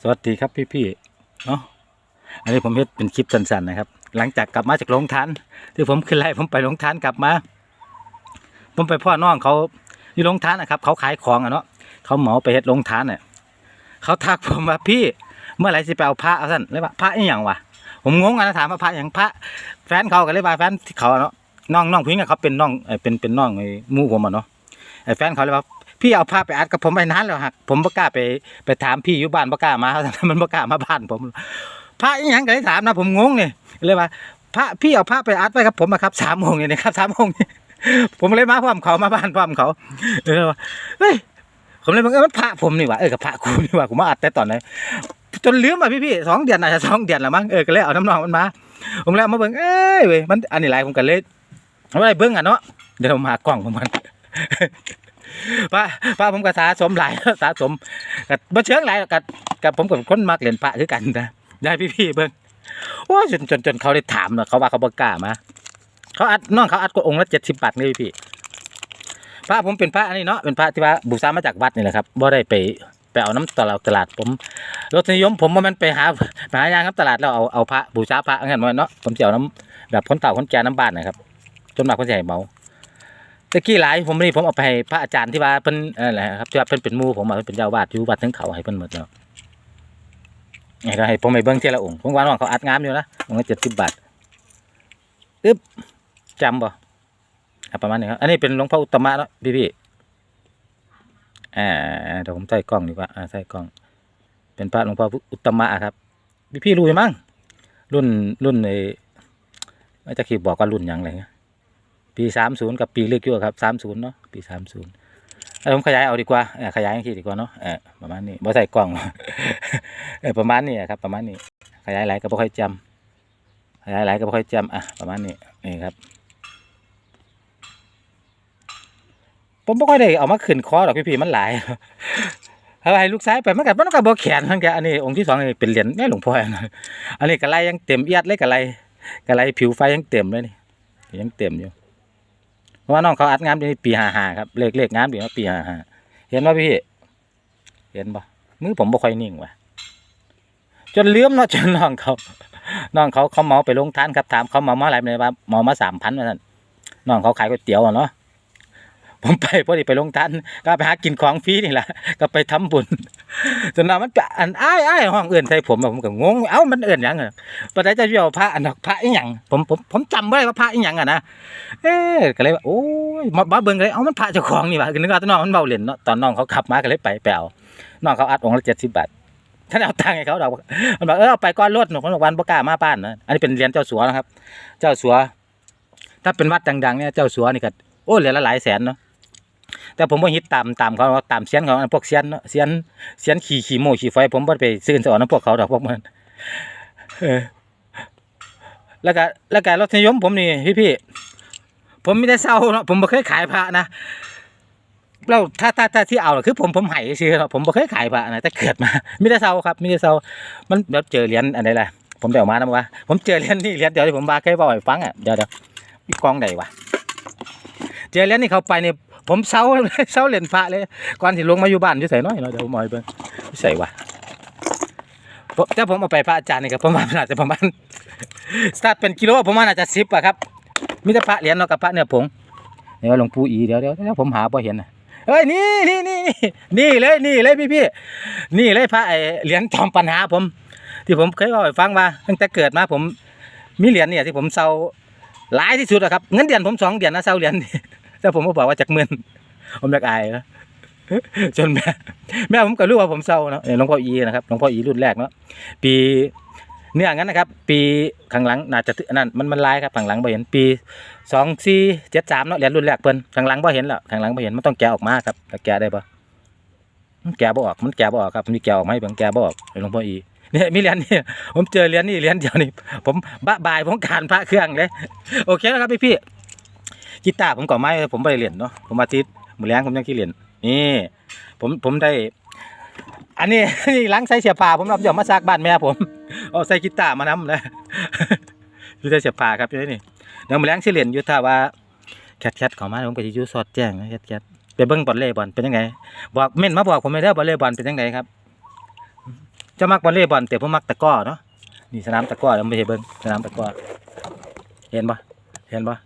สวัสดีครับพี่พี่ๆเนาะอันนี้ผมเฮ็ดเป็นคลิปสั้นๆนะครับ หลังจากกลับมาจากโรงทาน ที่ผมขึ้นไล่ผมไปโรงทานกลับมา ผมไปพ่อน้องเขาอยู่โรงทานนะครับ เขาขายของอะเนาะเขาเหมาไปเฮ็ดโรงทานเนี่ยเขาทักผมว่าพี่ เมื่อไหร่สิไปเอาพระเอาสั่นเลยว่าพระอีหยังวะผมงงอะนะถามว่าพระอย่างพระ แฟนเขาก็เลยว่าแฟนที่เขาเนาะน้องน้องผู้หญิงอะเขาเป็นน้องเป็นเป็นน้องไอ้มู่ผมอะเนาะไอ้แฟนเขาเลยว่า พี่เอาผ้าไปอัดกับผมไปนานแล้วฮักผมบ่กล้าไปไปถามพี่อยู่บ้านบ่กล้ามามันบ่กล้ามาบ้านผมพระอีหยังก็เลยถามนะผมงงนี่เลยว่าพระพี่เอาผ้าไปอัดไว้กับผมอะครับสามโมงนี่นะครับสามโมงผมเลยมาพร้อมเขามาบ้านพร้อมเขาเออว่าเฮ้ยผมเลยบอกเออมันพระผมนี่หว่าเออกับพระกูนี่หว่าผมมาอัดแต่ตอนไหนจนลืมอะพี่พี่สองเดือนอาจจะสองเดือนล้วมั้งเออก็เลยเอาน้ำนองมันมา ผมเลยเอามาเบิ่งเอ้ยเว้ยมันอันนี้หลายผมก็เลยเอาไว้เบิ่งอะเนาะเดี๋ยวผมหากล้องผมมัน ป้าป้าผมก็สะสมหลายสะสมกับบ่เชิงหลายกับกับผมกับคนมักเล่นพระคือกันนะได้พี่ๆเบิ่งโอ้จนจนจนเขาได้ถามเนาะเขาว่าเขาบ่กล้ามาเขาอัดน้องเขาอัดก็องค์ละ70บบาทนี่พี่พระผมเป็นพระอันนี้เนาะเป็นพระที่ว่าบูชามาจากวัดนี่แหละครับบ่ได้ไปไปเอาน้ำตลาดตลาดผมรสนิยมผมว่ามันไปหาไปหายางครับตลาดแล้วเอาเอาพระบูชาพระงั้นไว้เนาะผมสิเอาน้ำแบบคนเต่าคนแก่น้ำบ้านนะครับจนมากคนให้เหมา ตะกี้หลายผมนี่ผมเอาไปให้พระอาจารย์ที่ว่าเพิ่นนั่นแหละครับที่ว่าเพิ่นเป็นมูผมมาเพิ่นเป็นเจ้าวาดอยู่วัดทั้งเขาให้เพิ่นหมดแล้วให้ก็ให้ผมไปเบิ่งเทียละองค์ผมว่าน้องเขาอัดงามอยู่นะองค์ละ70บาทอึ๊บจำบ่ะประมาณนี้ครับอันนี้เป็นหลวงพ่ออุตมะเนาะพี่ๆอ่าเดี๋ยวผมใส่กล้องดีกว่าอ่าใส่กล้อง เป็นพระหลวงพ่ออุตมะครับ พี่ๆรู้อยู่มั้งรุ่นรุ่นไอ้ไม่จะขีบอกว่ารุ่นยังไรเงี้ย ปีสามศูนย์กับปีเลือกอยู่ครับสามศูนย์เนาะปีสามศูนย์ผมขยายเอาดีกว่าเออขยายอย่างที่ดีกว่าเนาะเออประมาณนี้บ่ใส่กล่องเออประมาณนี้ครับ ประมาณนี้ ขยายหลายก็บ่ค่อยจำขยายหลายก็บ่ค่อยจำอะประมาณนี้นี่ครับ ผมบ่ค่อยได้เอามาขึ้นคอหรอกพี่ๆมันหลายอาให้ลูกซ้ายไปมันก็มันก็บ่แขนมันก็อันนี้องค์ที่สองนี่เป็นเหรียญแม่หลวงพ่ออันนี้กระไรยังเต็มเอียดเลยกระไรกระไรผิวไฟยังเต็มเลยนี่ยังเต็มอยู่ ราะว่าน้องเขาอัดงานในปีห้าห้าครับเลขเลขงานปีว่าปีห้าห้าเห็นป่ะพี่ เห็นป่ะมือผมบ่ค่อยนิ่งว่ะจนเลื่อมเนาะจนน้องเขาน้องเขาเขาเหมาไปลงทานครับถามเขาเหมามาอะไรเลยว่าเหมามาสามพันว่าท่านน้องเขาขายก๋วยเตี๋ยวอเนาะ ผมไปพอดีไปลงทานก็ไปหากินของฟรีนี่แหละก็ไปทำบุญจนน้ามันก็อันอ้ายอ้ายห้องเอื่นใส่ผมผมก็งงเอ้ามันเอื่นยังอะปะไดจะเอาพระอันนั้นพระอีหยังผมผมผมจำไม่ได้ว่าพระอีหยังอะนะเอ๊ะก็เลยว่าโอ้ยมามาเบิ่งก็เลยเอ้ามันพระเจ้าของนี่วะคือนึกว่าตอนน้องมันเบาเล่นเนาะตอนน้องเขาขับมาก็เลยไปไปเอาน้องเขาอัดองค์ละเจ็ดสิบบาทท่านเอาตังค์ให้เขาดอกมันบอกเออเอาไปก้อนรถหนูคนบอกวันบ่กล้ามาบ้านนะอันนี้เป็นเหรียญเจ้าสัวนะครับ เจ้าสัว ถ้าเป็นวัดดังๆเนี่ยเจ้าสัวนี่ก็โอ้เหรียญละหลายแสนเนาะ แต่ผมว่าฮิตตามตามเขาตามเสียนเขาพวกเสียนเนาะเสียนเสียนขี่ขี่โม่ขี่ไฟผมบ่ได้ไปซื้อสอนนะพวกเขาดอกพวกมันเออแล้วก็แล้วก็รสนิยมผมนี่พี่ๆผมไม่ได้เศร้าเนาะผมบ่เคยขายพระนะแล้วถ้าถ้าถ้าที่เอาคือผมผมไห้ซื้อเนาะผมบ่เคยขายพระนะแต่เกิดมาไม่ได้เศร้าครับไม่ได้เศร้ามันเดี๋ยวเจอเหรียญอันใดล่ะผมเดี๋ยวมานะว่าผมเจอเหรียญนี่เหรียญเดี๋ยวที่ผมบาเคยบอกให้ฟังอะเดี๋ยวเดี๋ยวมีกองใดวะเจอเหรียญนี่เขาไปเนี่ย ผมเศร้าเศร้าเหรียญพระเลยก่อนที่ลงมาอยู่บ้านอยู่ใส่น้อยเนาะเดี๋ยวผมเอาไปเบิ่งอยู่ใส่วะผมถ้าผมเอาไปพระอาจารย์นี่ครับผมามันอาจจะประมาณถ้าร์ทเป็นกิโลผมว่าน่าจะสิบอะครับมีแต่พระเหรียญเนาะกับพระเนื้อผงเดี๋ยวหลวงปู่อีเดี๋ยวเดี๋ยวผมหาพอเห็นนะเฮ้ยนี่นี่นี่นี่เลยนี่เลยพี่พี่นี่เลยพระไอเหรียญจอมปัญหาผม ที่ผมเคยบอกให้ฟังว่าตั้งแต่เกิดมาผมมีเหรียญเนี่ยที่ผมเซาหลายที่สุดอะครับเงินเดือนผมสองเดือนนะเซาเหรียญ นี่แต่ผมก็บอกว่าจากหมื่นผมอยากอายนะจนแม่แม่ผมก็รู้ว่าผมเซาเนาะเออหลวงพ่ออีนะครับหลวงพ่ออีรุ่นแรกเนาะปีเนี่ยงั้นนะครับ ปีข้างหลังน่าจะนั่นมันมันลายครับข้างหลังบ่เห็นปีสองสี่เจ็ดสามเนาะเหรียญรุ่นแรกเพิ่นข้างหลังบ่เห็นแล้วข้างหลังบ่เห็นมันต้องแกะออกมาครับแล้วแกะได้ปะมันแกะบ่ออกมันแกะบ่ออกครับมันมีแกะออกมาให้เบิ่งแกะบ่ออกหลวงพ่ออีเนี่ยมีเหรียญนี่ผมเจอเหรียญนี่เหรียญเดียวนี่ผมบ้าบายผมการพระเครื่องเลยโอเคแล้วครับพี่พี่ กีตาร์ผมก่อไม้ผมไปเรียนเนาะผมอาทิตย์มือแรงผมยังขี้เรียนนี่ผมผมได้ อันนี้นี่ล้างใส่เสียผ้าผมรับจะเอามาซากบ้านแม่ผมเอาใส่กีตาร์มานำนะอยู่ใส่เสียผ้าครับอยู่นี่เดี๋ยวมาแล้งสิเรียนอยู่ถ้าว่าแคทแคทข้ามาผมก็สิอยู่สอดแจ้งนะแคทแคทไปเบิ่งบอลเล่บอลเป็นยังไงบอกเม่นมาบอกผมไม่ได้บอลเล่บอลเป็นยังไงครับจะมักวอลเลย์บอลแต่ผมมักตะก้อเนาะนี่สนามตะก้อแล้วไม่ใช่เบิ้งสนามตะก้อเห็นปะเห็นปะ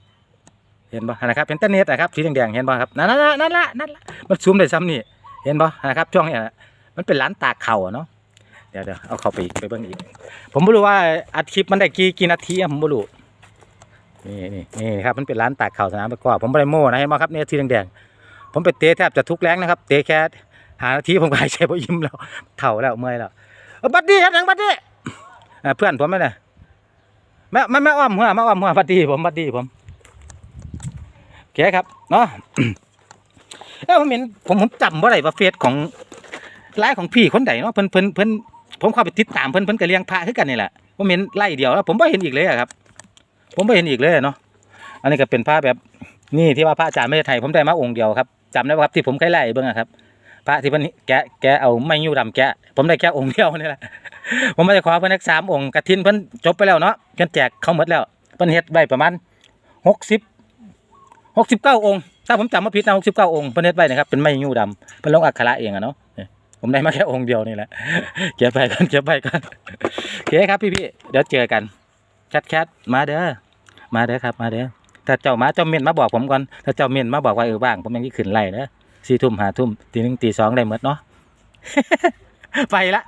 เห็นปะนะครับเป็นต้นเน็ตนะครับสีแดงๆเห็นปะครับนั่นละนั่นละนั่นละมันซูมได้ซ้ำนี่เห็นปะนะครับช่วงเนี้ยมันเป็นร้านตากเข่าเนาะเดี๋ยวเดี๋ยวเอาเข้าไปไปเบิ้งอีก ผมไม่รู้ว่าอัดคลิปมันได้กี่กี่นาทีผมไม่รู้นี่นี่นี่ครับมันเป็นร้านตากเข่าสนามตะกร้อผมไม่ได้โม้นะเห็นปะครับเนี่ยสีแดงๆผมไปเตะแทบจะทุกแรงนะครับเตะแค่หานาทีผมก็หายใจพอยิ้มแล้วเถ่าแล้วเมื่อยแล้วบัดดี้ครับยังบัดดี้เพื่อนผมไหมเนี่ยแม่ไม่ไม่อ้อมหัวไม่อ้อมหัวบัดดี้ผมบัดดี้ผม เคครับเนาะเอ้ผมเห็นผมผมจำว่าไรว่าเฟซของไลน์ของพี่คนใดเนาะเพิ่นเพิ่นเพิ่นผมเข้าไปติดตามเพิ่นเพิ่นก็เลี้ยงพระคือกันนี่แหละผมเห็นไล่เดียวแล้วผมไม่เห็นอีกเลยครับ ผมไม่เห็นอีกเลยเนาะอันนี้ก็เป็นพระแบบนี่ที่ว่าพระอาจารย์ไม่ได้ไทยผมได้มาองค์เดียวครับจำได้ป่ะครับที่ผมเคยไล่เบิ่งอะครับ พระที่เพิ่นแกะแกะเอาไม้ยิ้วดำแกะ ผมได้แค่องค์เดียวนี่แหละผมไม่ได้ขอเพิ่นสักสามองค์กระทินเพิ่นจบไปแล้วเนาะเพิ่นแจกเขาหมดแล้วเพิ่นเฮ็ดไว้ประมาณหกสิบ หกสิบเก้าองค์ ถ้าผมจำไม่ผิดนะหกสิบเก้าองค์เพิ่นเฮ็ดไว้นะครับ เป็นไม้ยิ้วดำเพิ่นลงอักขระเองอะเนาะผมได้มาแค่องค์เดียวนี่แหละเก็บไปกันเก็บไปกันโอเคครับพี่ๆเดี๋ยวเจอกันแคทแคทมาเด้อมาเด้อครับมาเด้อถ้าเจ้ามาเจ้าเมียนมาบอกผมก่อนถ้าเจ้าเมียนมาบอกว่าเออว่างผมยังที่ขึ้นไล่เด้อสี่ทุ่มห้าทุ่มตีหนึ่งตีสองได้หมดเนาะไปละ